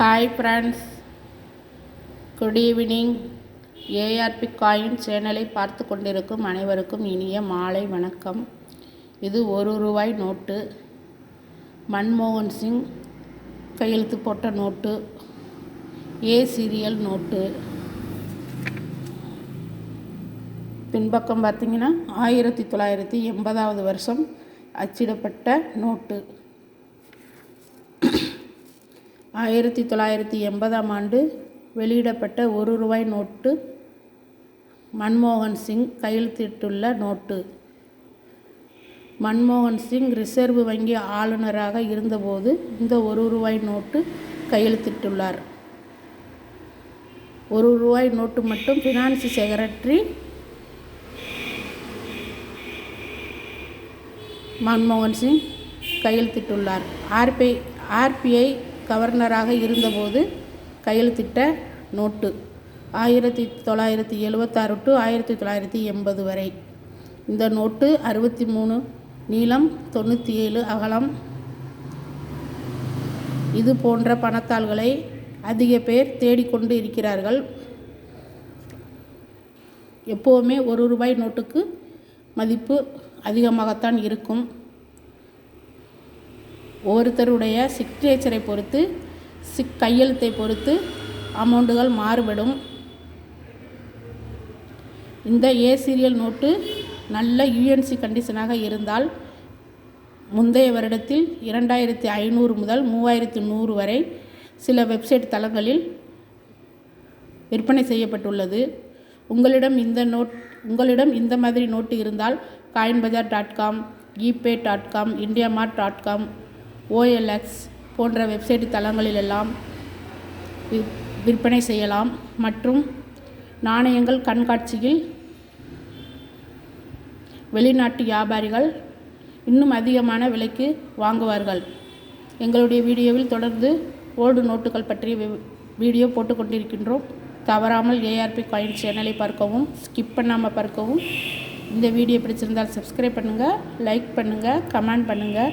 Hi friends good evening ARP coin சேனலை பார்த்து கொண்டிருக்கும் அனைவருக்கும் இனிய மாலை வணக்கம். இது ஒரு ரூபாய் நோட்டு. மன்மோகன் சிங் கையெழுத்து போட்ட நோட்டு. ஏ சீரியல் நோட்டு. பின்பக்கம் பார்த்தீங்கன்னா ஆயிரத்தி தொள்ளாயிரத்தி எண்பதாவது வருஷம் அச்சிடப்பட்ட நோட்டு. ஆயிரத்தி தொள்ளாயிரத்தி எண்பதாம் ஆண்டு வெளியிடப்பட்ட ஒரு ரூபாய் நோட்டு மன்மோகன் சிங் கையெழுத்திட்டுள்ள நோட்டு. மன்மோகன் சிங் ரிசர்வ் வங்கி ஆளுநராக இருந்தபோது இந்த ஒரு ரூபாய் நோட்டு கையெழுத்திட்டுள்ளார் ஒரு ரூபாய் நோட்டு மட்டும் ஃபினான்ஸ் செக்ரட்டரி மன்மோகன் சிங் கையெழுத்திட்டுள்ளார் ஆர்பிஐ ஆர்பிஐ கவர்னராக இருந்தபோது கையெழுத்திட்ட நோட்டு ஆயிரத்தி தொள்ளாயிரத்தி எழுவத்தாறு டு ஆயிரத்தி தொள்ளாயிரத்தி எண்பது வரை. இந்த நோட்டு அறுபத்தி மூணு நீளம் தொண்ணூற்றி ஏழு அகலம். இது போன்ற பணத்தாள்களை அதிக பேர் தேடிக்கொண்டு இருக்கிறார்கள். எப்போவுமே ஒரு ரூபாய் நோட்டுக்கு மதிப்பு அதிகமாகத்தான் இருக்கும். ஒவ்வொருத்தருடைய சிக்னேச்சரை பொறுத்து சிக் கையெழுத்தை பொறுத்து அமௌண்ட்டுகள் மாறுபடும். இந்த ஏ சீரியல் நோட்டு நல்ல யூஎன்சி கண்டிஷனாக இருந்தால் முந்தைய வருடத்தில் இரண்டாயிரத்தி ஐநூறு முதல் மூவாயிரத்தி நூறு வரை சில வெப்சைட் தளங்களில் விற்பனை செய்யப்பட்டுள்ளது. உங்களிடம் இந்த நோட் உங்களிடம் இந்த மாதிரி நோட்டு இருந்தால் coin bazaar dot com eBay dot com India mart dot com OLX போன்ற வெப்சைட் தளங்களிலெல்லாம் விற்பனை செய்யலாம். மற்றும் நாணயங்கள் கண்காட்சியில் வெளிநாட்டு வியாபாரிகள் இன்னும் அதிகமான விலைக்கு வாங்குவார்கள். எங்களுடைய வீடியோவில் தொடர்ந்து ஓல்டு நோட்டுகள் பற்றிய வீடியோ போட்டுக்கொண்டிருக்கின்றோம் தவறாமல் ஏஆர்பி காயின் சேனலை பார்க்கவும் ஸ்கிப் பண்ணாமல் பார்க்கவும். இந்த வீடியோ பிடிச்சிருந்தால் சப்ஸ்கிரைப் பண்ணுங்கள் லைக் பண்ணுங்கள் கமெண்ட் பண்ணுங்கள்